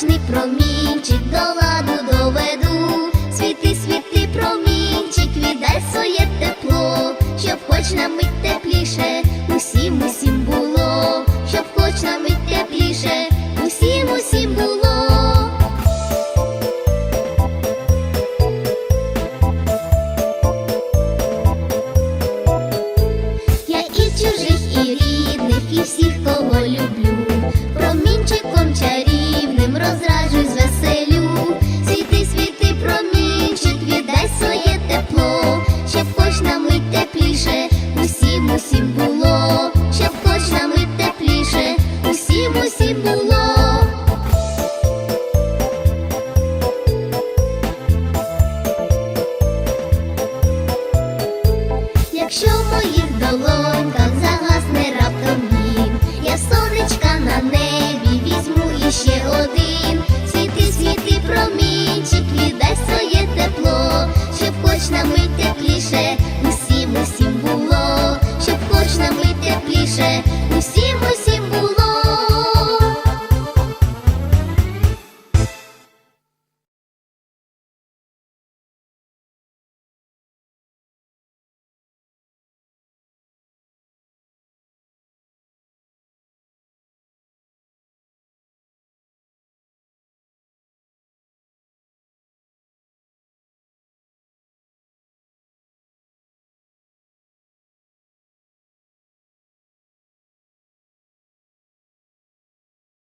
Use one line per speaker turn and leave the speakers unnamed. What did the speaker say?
сонячний промінчик до ладу доведу. Світи, світи, промінчик, віддай своє тепло, щоб хоч на мить тепліше, усім, усім було, щоб хоч на мить тепліше, усім, усім було. Я і чужих, і рідних, і всіх, кого люблю, промінчиком чарівним тихіше, усім усім було, щоб хоч нам і тепліше, усім усім було. Якщо моїх долонь тепліше усі.